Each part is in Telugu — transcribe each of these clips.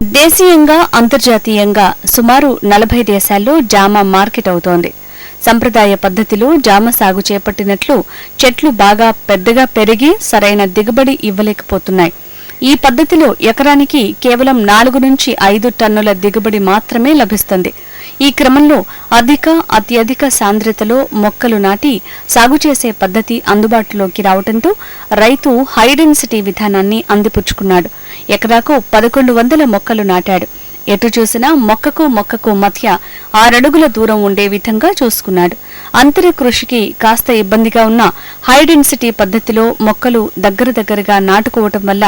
దేశీయంగా అంతర్జాతీయంగా సుమారు నలభై దేశాల్లో జామ మార్కెట్ అవుతోంది. సంప్రదాయ పద్ధతిలో జామ సాగు చేపట్టినట్లు చెట్లు బాగా పెద్దగా పెరిగి సరైన దిగుబడి ఇవ్వలేకపోతున్నాయి. ఈ పద్ధతిలో ఎకరానికి కేవలం నాలుగు నుంచి ఐదు టన్నుల దిగుబడి మాత్రమే లభిస్తుంది. ఈ క్రమంలో అధిక అత్యధిక సాంద్రతలో మొక్కలు నాటి సాగు చేసే పద్ధతి అందుబాటులోకి రావడంతో రైతు హైడెన్సిటీ విధానాన్ని అందిపుచ్చుకున్నాడు. ఎకరాకు పదకొండు వందల మొక్కలు నాటాడు. ఎటు చూసినా మొక్కకు మొక్కకు మధ్య ఆరడుగుల దూరం ఉండే విధంగా చూసుకున్నాడు. అంతర కృషికి కాస్త ఇబ్బందిగా ఉన్న హైడెన్సిటీ పద్ధతిలో మొక్కలు దగ్గర దగ్గరగా నాటుకోవటం వల్ల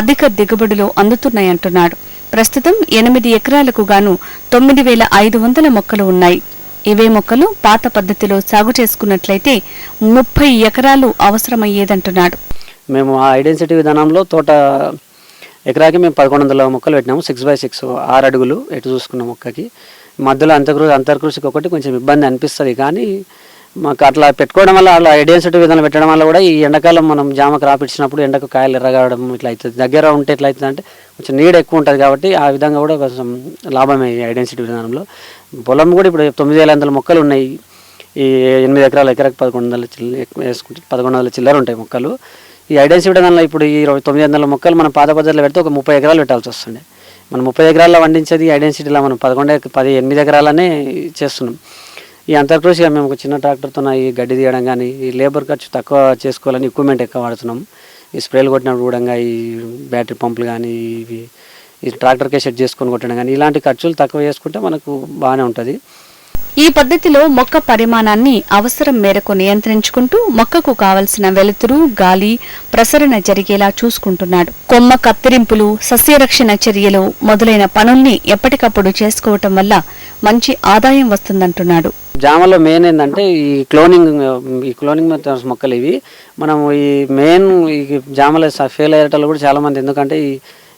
అధిక దిగుబడులు అందుతున్నాయంటున్నాడు. ప్రస్తుతం ఎనిమిది ఎకరాలకు గాను తొమ్మిది వేల ఐదు వందల మొక్కలు ఉన్నాయి. ఇవే మొక్కలు పాత పద్ధతిలో సాగు చేసుకున్నట్లయితే ముప్పై ఎకరాలు అవసరమయ్యేదంటున్నాడు. మేము ఆ ఐడెన్సిటీ విధానంలో తోట ఎకరాకి మేము పదకొండు వందల మొక్కలు పెట్టినాము. సిక్స్ బై సిక్స్ ఆరు అడుగులు ఎటు చూసుకున్న మొక్కకి. మధ్యలో అంతర్కృషి అంతర్కృషికి ఒకటి కొంచెం ఇబ్బంది అనిపిస్తుంది కానీ మాకు అట్లా పెట్టుకోవడం వల్ల అలా ఐడెన్సిటీ విధానం పెట్టడం వల్ల కూడా ఈ ఎండాకాలం మనం జామ క్రాప్ ఇచ్చినప్పుడు ఎండకు కాయలు ఎర్రగడం ఇట్లా అవుతుంది. దగ్గర ఉంటే ఎట్లా అవుతుంది అంటే కొంచెం నీడ ఎక్కువ ఉంటుంది కాబట్టి ఆ విధంగా కూడా కొంచెం లాభమే ఈ ఐడెన్సిటీ విధానంలో. పొలం కూడా ఇప్పుడు తొమ్మిది వేల వందల మొక్కలు ఉన్నాయి. ఈ ఎనిమిది ఎకరాలు ఎకరాకి పదకొండు వందల చిల్ల వేసుకుంటే పదకొండు వందల చిల్లర ఉంటాయి మొక్కలు. ఈ ఐడెన్సిటీ విధానంలో ఇప్పుడు ఈ ఇరవై తొమ్మిది వందల మొక్కలు మనం పాత పద్ధతిలో పెడితే ఒక ముప్పై ఎకరాలు పెట్టాల్సి వస్తుంది. మనం ముప్పై ఎకరాల్లో వండించేది ఐడెన్సిటీలో మనం పదకొండు పది ఎనిమిది ఎకరాలనే చేస్తున్నాం. ఈ అంతర్కృషిగా మేము ఒక చిన్న ట్రాక్టర్తో ఈ గడ్డి తీయడం కానీ ఈ లేబర్ ఖర్చు తక్కువ చేసుకోవాలని ఎక్విప్మెంట్ ఎక్కువ వాడుతున్నాం. ఈ స్ప్రేలు కొట్టినప్పుడు కూడా ఈ బ్యాటరీ పంపులు కానీ ఇవి ఈ ట్రాక్టర్కే సెట్ చేసుకొని కొట్టడం కానీ ఇలాంటి ఖర్చులు తక్కువ చేసుకుంటే మనకు బాగానే ఉంటుంది. ఈ పద్ధతిలో మొక్క పరిమాణాన్ని అవసరం మేరకు నియంత్రించుకుంటూ మొక్కకు కావలసిన వెలుతురు గాలి ప్రసరణ జరిగేలా చూసుకుంటున్నాడు. కొమ్మ కత్తిరింపులు సస్యరక్షణ చర్యలు మొదలైన పనుల్ని ఎప్పటికప్పుడు చేసుకోవటం వల్ల మంచి ఆదాయం వస్తుందంటున్నాడు. జామలో మెయిన్ ఏంటంటే ఈ క్లోనింగ్ ఈ క్లోనింగ్ మెథడ్స్ మొక్కలు ఇవి. మనం ఈ మెయిన్ ఈ జామలో ఫెయిల్ అయ్యేటప్పుడు కూడా చాలామంది. ఎందుకంటే ఈ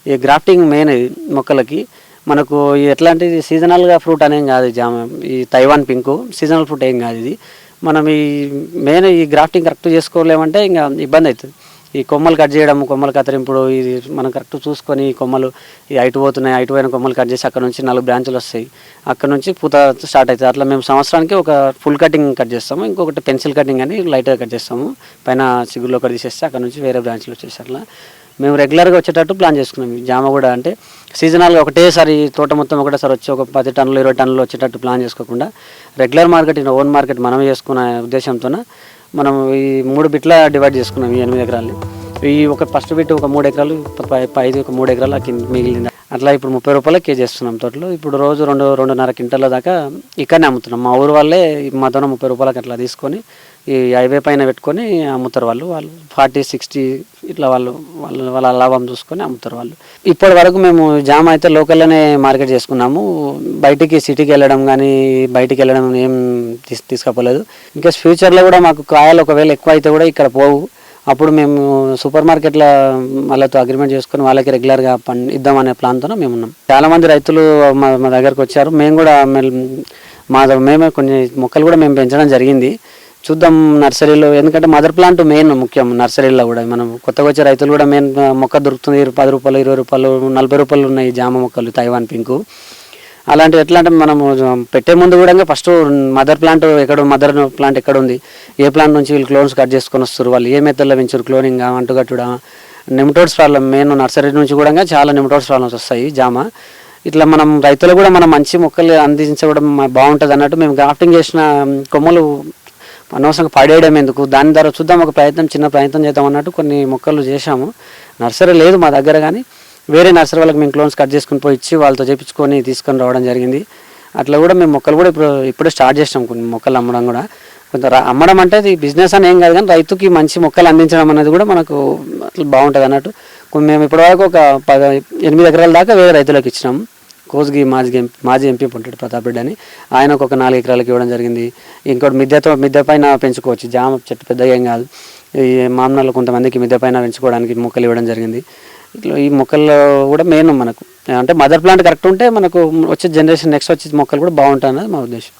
ఈ గ్రాఫ్టింగ్ మెయిన్ ఇది మొక్కలకి. మనకు ఎట్లాంటిది సీజనల్గా ఫ్రూట్ అనేం కాదు జామ ఈ తైవాన్ పింకు సీజనల్ ఫ్రూట్ ఏం కాదు ఇది. మనం ఈ మెయిన్ ఈ గ్రాఫ్టింగ్ కరెక్ట్ చేసుకోలేమంటే ఇంకా ఇబ్బంది అవుతుంది. ఈ కొమ్మలు కట్ చేయడం కొమ్మలు కత్తిరింపుడు ఇది మనం కరెక్ట్ చూసుకొని కొమ్మలు ఈ ఐటు పోతున్నాయి ఐటు పోయిన కొమ్మలు కట్ చేసి అక్కడ నుంచి నాలుగు బ్రాంచులు వస్తాయి. అక్కడ నుంచి పూత స్టార్ట్ అవుతుంది. అట్లా మేము సంవత్సరానికి ఒక ఫుల్ కటింగ్ కట్ చేస్తాము. ఇంకొకటి పెన్సిల్ కటింగ్ అని లైట్గా కట్ చేస్తాము. పైన సిగుల్లో ఒకటి తీసేస్తే అక్కడ నుంచి వేరే బ్రాంచ్లు వచ్చేసి అట్లా. మేము రెగ్యులర్గా వచ్చేటట్టు ప్లాన్ చేసుకున్నాం. జామ కూడా అంటే సీజనల్గా ఒకటేసారి తోట మొత్తం ఒకటేసారి వచ్చి ఒక పది టన్నులు ఇరవై టన్నులు వచ్చేటట్టు ప్లాన్ చేసుకోకుండా రెగ్యులర్ మార్కెట్ ఓన్ మార్కెట్ మనమే చేసుకునే ఉద్దేశంతో మనం ఈ మూడు బిట్ల డివైడ్ చేసుకున్నాం ఈ ఎనిమిది ఎకరాలు ఈ ఒక ఫస్ట్ పెట్టి ఒక మూడు ఎకరాలు ఐదు ఒక మూడు ఎకరాలు కింద మిగిలింది. అట్లా ఇప్పుడు ముప్పై రూపాయలకి కేజీ చేస్తున్నాం తోటలో. ఇప్పుడు రోజు రెండు రెండున్నర క్వింటల దాకా ఇక్కడనే అమ్ముతున్నాం. మా ఊరు వాళ్ళే మాతో ముప్పై రూపాయలకి అట్లా తీసుకొని ఈ హైవే పైన పెట్టుకొని అమ్ముతారు వాళ్ళు. వాళ్ళు ఫార్టీ సిక్స్టీ ఇట్లా వాళ్ళు వాళ్ళ వాళ్ళ లాభం చూసుకొని అమ్ముతారు వాళ్ళు. ఇప్పటి వరకు మేము జామ అయితే లోకల్లోనే మార్కెట్ చేసుకున్నాము. బయటికి సిటీకి వెళ్ళడం కానీ బయటికి వెళ్ళడం ఏం తీసు తీసుకపోలేదు. ఇంకా ఫ్యూచర్లో కూడా మాకు కాయలు ఒకవేళ ఎక్కువ అయితే కూడా ఇక్కడ పోవు. అప్పుడు మేము సూపర్ మార్కెట్ల వాళ్ళతో అగ్రిమెంట్ చేసుకుని వాళ్ళకి రెగ్యులర్గా పని ఇద్దామనే ప్లాన్తో మేము ఉన్నాం. చాలామంది రైతులు మా మా దగ్గరకు వచ్చారు. మేము కూడా మా మేమే కొన్ని మొక్కలు కూడా మేము పెంచడం జరిగింది. చూద్దాం నర్సరీలో ఎందుకంటే మదర్ ప్లాంట్ మెయిన్ ముఖ్యం నర్సరీలో కూడా. మనం కొత్తగా వచ్చే రైతులు కూడా మెయిన్ మొక్క దొరుకుతుంది. పది రూపాయలు ఇరవై రూపాయలు నలభై రూపాయలు ఉన్నాయి జామ మొక్కలు తైవాన్ పింకు అలాంటి ఎట్లా అంటే మనము పెట్టే ముందు కూడా ఫస్ట్ మదర్ ప్లాంట్ ఎక్కడ మదర్ ప్లాంట్ ఎక్కడ ఉంది ఏ ప్లాంట్ నుంచి వీళ్ళు క్లోన్స్ కట్ చేసుకొని వస్తారు వాళ్ళు ఏ మెథడ్లో పెంచారు క్లోనింగ్ అంటుకట్టుడా నిమిటోడ్స్ ప్రాబ్లం మెయిన్ నర్సరీ నుంచి కూడా చాలా నిమిటోడ్స్ ప్రాబ్లమ్స్ వస్తాయి జామ. ఇట్లా మనం రైతులు కూడా మనం మంచి మొక్కలు అందించడం బాగుంటుంది అన్నట్టు మేము గ్రాఫ్టింగ్ చేసిన కొమ్మలు అనవసరంగా పడేయడం ఎందుకు? దాని ద్వారా చూద్దాం ఒక ప్రయత్నం చిన్న ప్రయత్నం చేద్దాం అన్నట్టు కొన్ని మొక్కలు చేశాము. నర్సరీ లేదు మా దగ్గర కానీ. వేరే నర్సరీ వాళ్ళకి మేము క్లోన్స్ కట్ చేసుకుని పోయి ఇచ్చి వాళ్ళతో చేపించుకొని తీసుకొని రావడం జరిగింది. అట్లా కూడా మేము మొక్కలు కూడా ఇప్పుడు ఇప్పుడే స్టార్ట్ చేసినాం కొన్ని మొక్కలు అమ్మడం కూడా. కొంత అమ్మడం అంటే ఇది బిజినెస్ అని ఏం కాదు కానీ రైతుకి మంచి మొక్కలు అందించడం అనేది కూడా మనకు అట్లా బాగుంటుంది అన్నట్టు. కొన్ని మేము ఇప్పటివరకు ఒక పద ఎనిమిది ఎకరాల దాకా వేరే రైతులకు ఇచ్చినాం. కోస్గి మాజీ ఎంపీ మాజీ ఎంపీ ఉంటాడు ప్రతాప్ రెడ్డి అని. ఆయనకు ఒక నాలుగు ఎకరాలకు ఇవ్వడం జరిగింది. ఇంకోటి మిద్దెతో మిద్దె పైన పెంచుకోవచ్చు. జామ చెట్టు పెద్దగా ఏం కాదు. ఈ మామూలు కొంతమందికి మిద్దె పైన పెంచుకోవడానికి మొక్కలు ఇవ్వడం జరిగింది. ఇట్లా ఈ మొక్కల్లో కూడా మెయిన్ మనకు. అంటే మదర్ ప్లాంట్ కరెక్ట్ ఉంటే మనకు వచ్చే జనరేషన్ నెక్స్ట్ వచ్చే మొక్కలు కూడా బాగుంటాయి అనేది మా ఉద్దేశం.